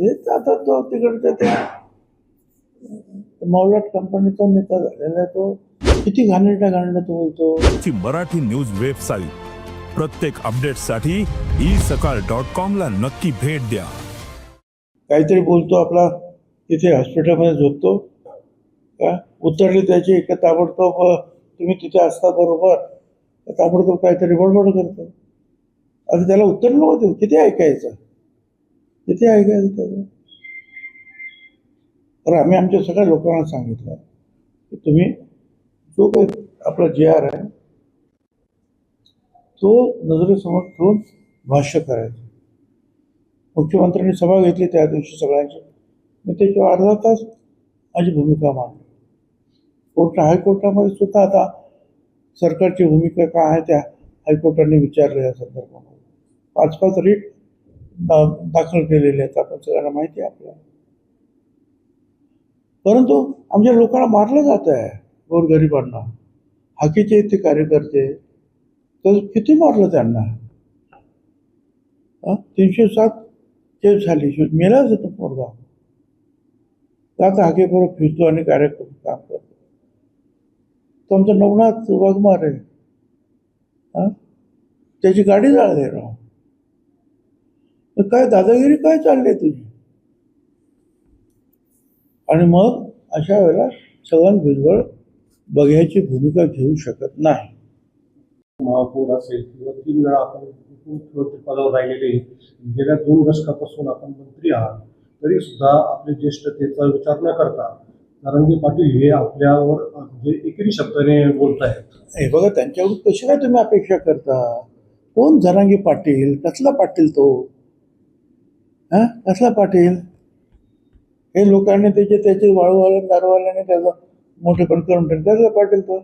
हेच आता तो तिकडच्या त्या मौलाट कंपनीचा नेता झालेला आहे तो. किती घाणेरड्या घाणेरड्या तो बोलतो. ची मराठी न्यूज वेबसाईट. प्रत्येक अपडेटसाठी ई सकाळ डॉट कॉम ला नक्की भेट द्या. काहीतरी बोलतो आपला तिथे हॉस्पिटलमध्ये झोपतो. का उतरली त्याची एका ताबडतोब तुम्ही तिथे असता बरोबर. ताबडतोब काहीतरी बडबड करतो. आता त्याला उत्तर नव्हतं किती ऐकायचं? किती ऐकायचं त्याचं तर आम्ही आमच्या सगळ्या लोकांना सांगितलं की तुम्ही जो काही आपला जे आर आहे तो नजरेसमोर ठेवून भाष्य करायचं. मुख्यमंत्र्यांनी सभा घेतली त्या दिवशी सगळ्यांची. मी त्याच्यावर अर्धा तास माझी भूमिका मांडली. कोर्ट हायकोर्टामध्ये सुद्धा आता सरकारची भूमिका काय आहे त्या हायकोर्टाने विचारलं या संदर्भामध्ये. पाच पाच रीट दाखल केलेले आहेत आपण सगळ्यांना माहिती आहे आपल्याला. परंतु आमच्या लोकांना मारलं जात आहे गोरगरिबांना. हाकीचे ते कार्यकर्ते तर किती मारलं त्यांना? तीनशे सात केस झाली. मेलाच होतो पोरगा. आता हाके फिरतो आणि कार्यक्रम काम करतो. तो आमचा नवनाथ वाघमार आहे हा? त्याची गाडी जाळली राव. काय दादागिरी काय चालली तुझी? आणि मग अशा वेळेला छगन भुजबळ बघ्याची भूमिका घेऊ शकत नाही. महापौर असेल किंवा तीन वेळा आपण पदावर राहिलेले गेल्या दोन दशकापासून आपण मंत्री आहात. तरी सुद्धा आपल्या ज्येष्ठतेचा विचार न करता नारंगी पाटील हे आपल्यावर म्हणजे एकेरी शब्दाने बोलत आहेत. हे बघा त्यांच्याकडून कशी काय तुम्ही अपेक्षा करता? कोण जरांगी पाटील? कसला पाटील तो? हा? कसला पाटील? हे लोकांनी त्याचे त्याचे वाळूवाल्या दारूवाल्याने त्याचा मोठेपण करून ठेवलं कसला पाटील तो?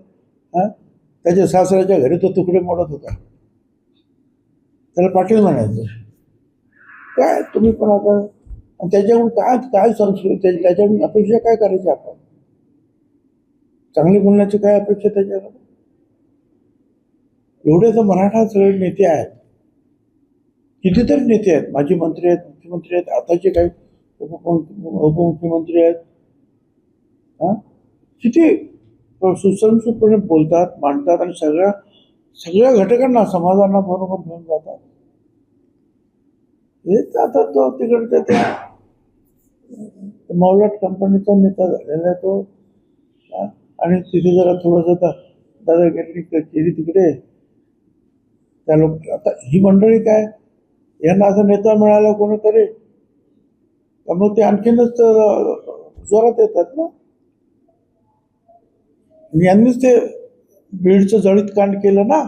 हा? त्याच्या सासऱ्याच्या घरी तो तुकडे मोडत होता. त्याला पाटील म्हणायचं. काय तुम्ही पण आता आणि त्याच्याकडून काय काय संस्कृती त्याच्या- त्याच्याकडून अपेक्षा काय करायची आपण? चांगली बोलण्याची काय अपेक्षा त्याच्याकडून एवढे तर मराठा सगळे नेते आहेत. कितीतरी नेते आहेत. माजी मंत्री आहेत मुख्यमंत्री आहेत आताचे काही उपमुख्यमंत्री आहेत. हा? किती सुसंस्कृतपणे बोलतात मांडतात आणि सगळ्या सगळ्या घटकांना समाजांना बरोबर घेऊन जातात. हेच आता तो तिकडच्या त्या मौलाट कंपनीचा नेता झालेला आहे तो. आणि तिथे जरा थोडंसं दादागिरी केली तिकडे. त्या लोक आता ही मंडळी काय? यांना असं नेता मिळाला कोणीतरी त्यामुळे ते आणखीनच जोरात येतात ना? यांनीच ते बीडचं जळीत कांड केलं ना?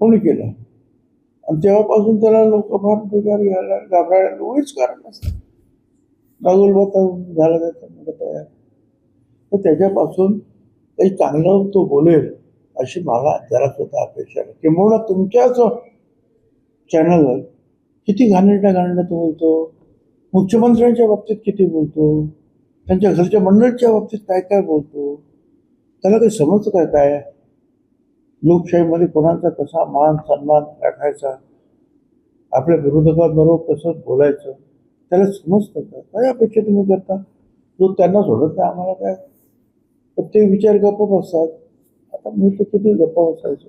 कोणी केलं? आणि तेव्हापासून त्याला लोक फार बिगार घ्यायला घाबरायला उगीच कारण नसतं. राहुल झाला त्याचा मुलं तयार. तर त्याच्यापासून काही चांगलं तो बोलेल अशी मला जरा स्वतः अपेक्षा आहे. किंवा तुमच्याच चॅनलवर किती घाणेरड्या घाणेरड्या तो बोलतो? मुख्यमंत्र्यांच्या बाबतीत किती बोलतो? त्यांच्या घरच्या मंडळीच्या बाबतीत काय काय बोलतो? त्याला काही समजतं काय काय? लोकशाहीमध्ये कोणाचा कसा मान सन्मान राखायचा? आपल्या विरोधकांबरोबर कसं बोलायचं? त्याला समजतं का? काय अपेक्षा तुम्ही करता? जो त्यांना सोडत नाही आम्हाला काय? तर ते विचार गप्प बसतात. आता मी तर किती गप्प बसायचो.